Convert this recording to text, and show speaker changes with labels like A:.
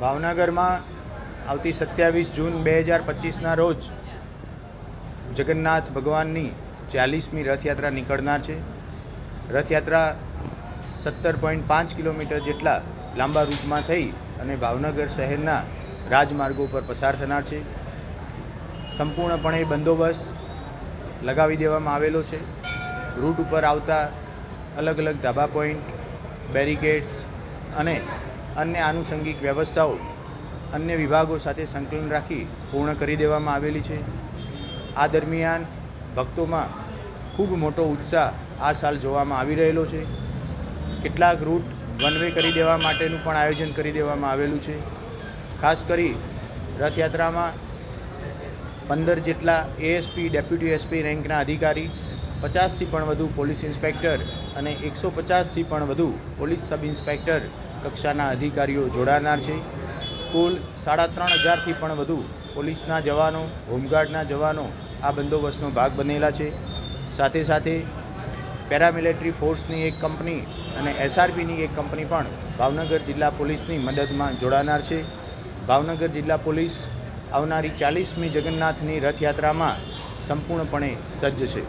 A: ભાવનગરમાં આવતી સત્યાવીસ જૂન બે હજાર પચીસના રોજ જગન્નાથ ભગવાનની ચાલીસમી રથયાત્રા નીકળનાર છે. રથયાત્રા સત્તર પોઈન્ટ પાંચ કિલોમીટર જેટલા લાંબા રૂટમાં થઈ અને ભાવનગર શહેરના રાજમાર્ગો પર પસાર થનાર છે. સંપૂર્ણપણે બંદોબસ્ત લગાવી દેવામાં આવેલો છે. રૂટ ઉપર આવતા અલગ અલગ ધાબા પોઈન્ટ, બેરિકેડ્સ અને અન્ય આનુષંગિક વ્યવસ્થાઓ અન્ય વિભાગો સાથે સંકલન રાખી પૂર્ણ કરી દેવામાં આવેલી છે. આ દરમિયાન ભક્તોમાં ખૂબ મોટો ઉત્સાહ આ સાલ જોવામાં આવી રહેલો છે. કેટલાક રૂટ વન વે કરી દેવા માટેનું પણ આયોજન કરી દેવામાં આવેલું છે. ખાસ કરી રથયાત્રામાં પંદર જેટલા એએસપી ડેપ્યુટી એસપી રેન્કના અધિકારી, પચાસથી પણ વધુ પોલીસ ઇન્સ્પેક્ટર અને એકસો પચાસથી પણ વધુ પોલીસ સબ ઇન્સ્પેક્ટર કક્ષાના અધિકારીઓ જોડાનાર છે. કુલ સાડા ત્રણ હજારથી પણ વધુ પોલીસના જવાનો, હોમગાર્ડના જવાનો આ બંદોબસ્તનો ભાગ બનેલા છે. સાથે સાથે પેરામિલિટરી ફોર્સની એક કંપની અને એસઆરપીની એક કંપની પણ ભાવનગર જિલ્લા પોલીસની મદદમાં જોડાનાર છે. ભાવનગર જિલ્લા પોલીસ આવનારી ચાલીસમી જગન્નાથની રથયાત્રામાં સંપૂર્ણપણે સજ્જ છે.